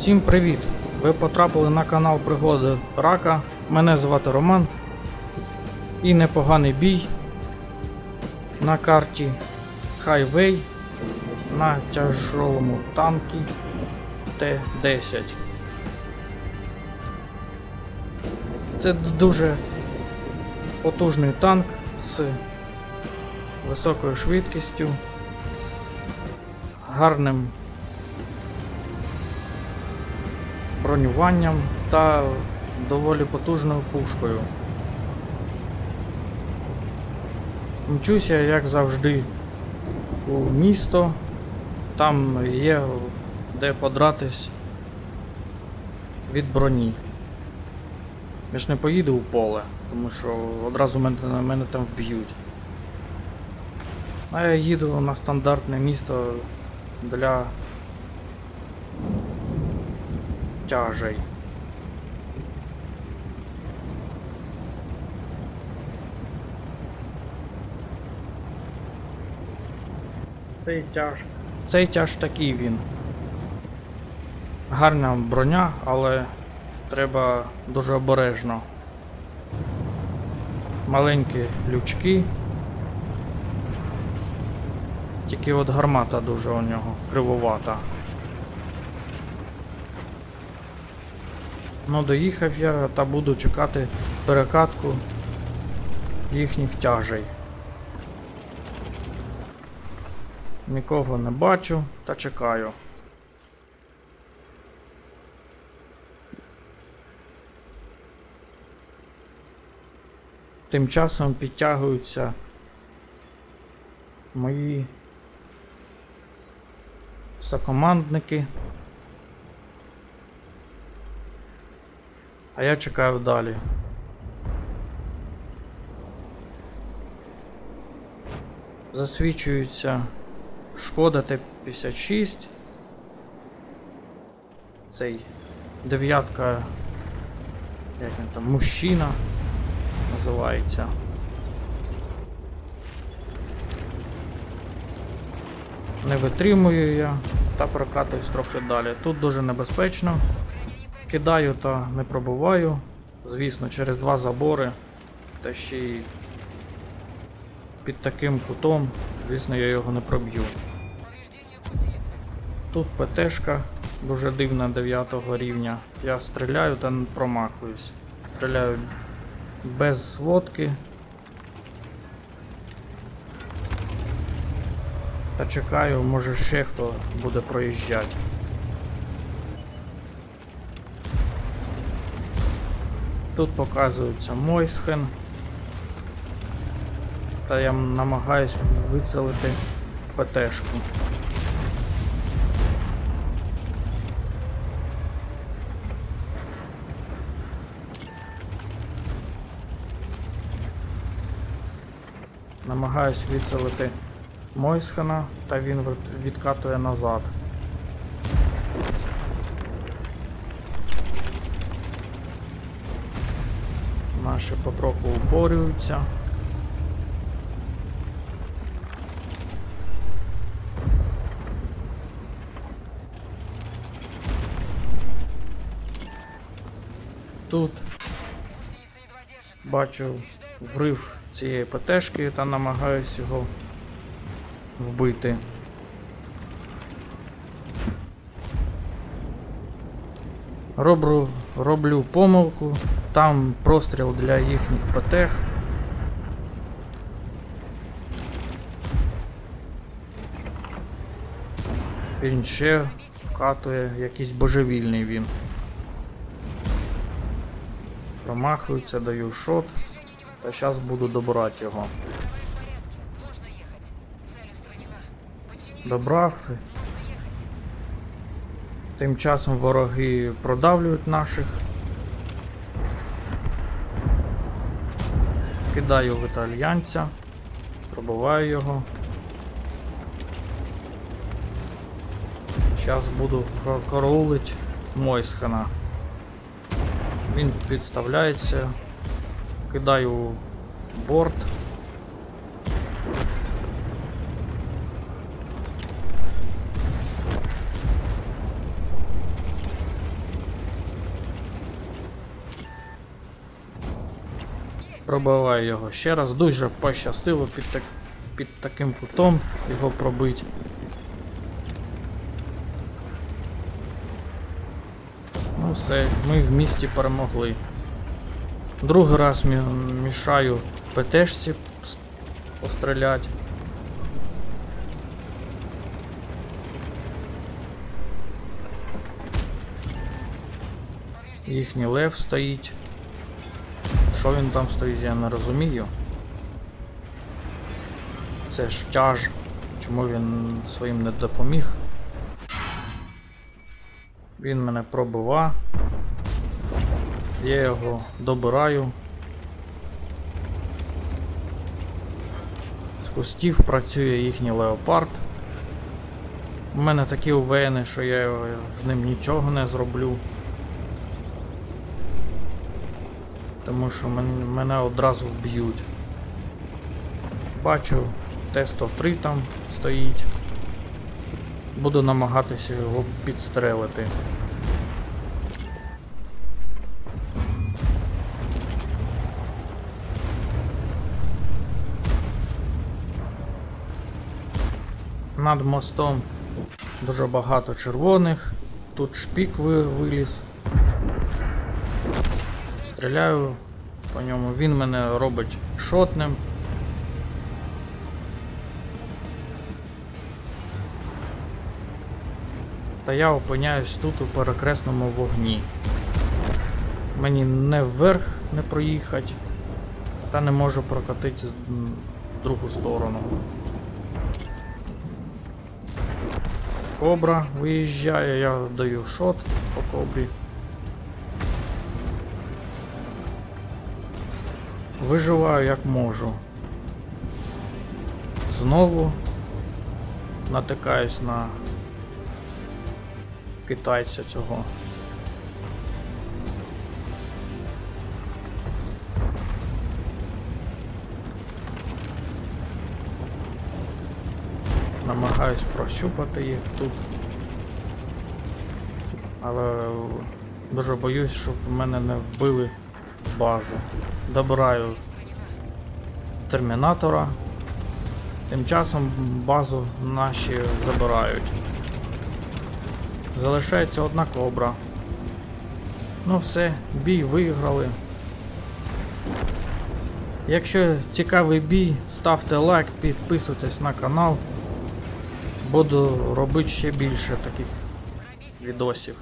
Всім привіт! Ви потрапили на канал Пригоди Рака. Мене звати Роман. І непоганий бій на карті Highway на тяжолому танкі Т-10. Це дуже потужний танк з високою швидкістю, гарним бронюванням та доволі потужною пушкою. Мчуся, як завжди, у місто. Там є де подратись від броні. Я ж не поїду у поле, тому що одразу мене, мене там вб'ють. А я їду на стандартне місто для тяжей. Цей тяж. Цей тяж такий він. Гарна броня, але треба дуже обережно. Маленькі лючки. Тільки от гармата дуже у нього кривовата. Ну, доїхав я та буду чекати перекатку їхніх тяжей. Нікого не бачу та чекаю. Тим часом підтягуються мої сокомандники. А я чекаю далі. Засвічується Шкода Т-56. Цей дев'ятка, як він там, мужчина називається. Не витримую я та прокатуюсь трохи далі. Тут дуже небезпечно. Кидаю та не пробуваю. Звісно, через два забори. Та ще й під таким кутом, звісно, я його не проб'ю. Тут ПТшка дуже дивна 9 рівня. Я стріляю та не промахуюсь. Стріляю без сводки. Та чекаю, може ще хто буде проїжджати. Тут показується Мойсхен. Та я намагаюсь вицелити ПТшку. Намагаюсь вицелити Мойсхена, та він відкатує назад. Наші потроху упорюються. Тут бачу врив цієї ПТшки та намагаюсь його вбити. Роблю, роблю помилку, там простріл для їхніх ПТХ. Він ще вкатує, якийсь божевільний він. Промахується, даю шот. Та зараз буду добрати його. Добрав. Тим часом вороги продавлюють наших. Кидаю в італьянця, пробиваю його. Зараз буду караулить Мойсхена. Він підставляється, кидаю борт. Пробиваю його ще раз. Дуже пощастило під, так, під таким кутом його пробити. Ну все, ми в місті перемогли. Другий раз мішаю ПТшці постріляти. Їхній лев стоїть. Що він там стоїть, я не розумію. Це ж тяж. Чому він своїм не допоміг? Він мене пробива. Я його добираю. З кустів працює їхній леопард. У мене такі УВНи, що я з ним нічого не зроблю. Тому що мен- мене одразу вб'ють. Бачу, Т-103 там стоїть. Буду намагатися його підстрелити. Над мостом дуже багато червоних. Тут шпік виліз. Стріляю по ньому. Він мене робить шотним. Та я опиняюсь тут у перекресному вогні. Мені не вверх не проїхати, та не можу прокатити в другу сторону. Кобра виїжджає, я даю шот по кобрі. Виживаю як можу. Знову натикаюсь на китайця цього. Намагаюсь прощупати їх тут. Але дуже боюсь, щоб мене не вбили базу. Добираю термінатора. Тим часом базу наші забирають. Залишається одна кобра. Ну все, бій виграли. Якщо цікавий бій, ставте лайк, підписуйтесь на канал. Буду робити ще більше таких відосів.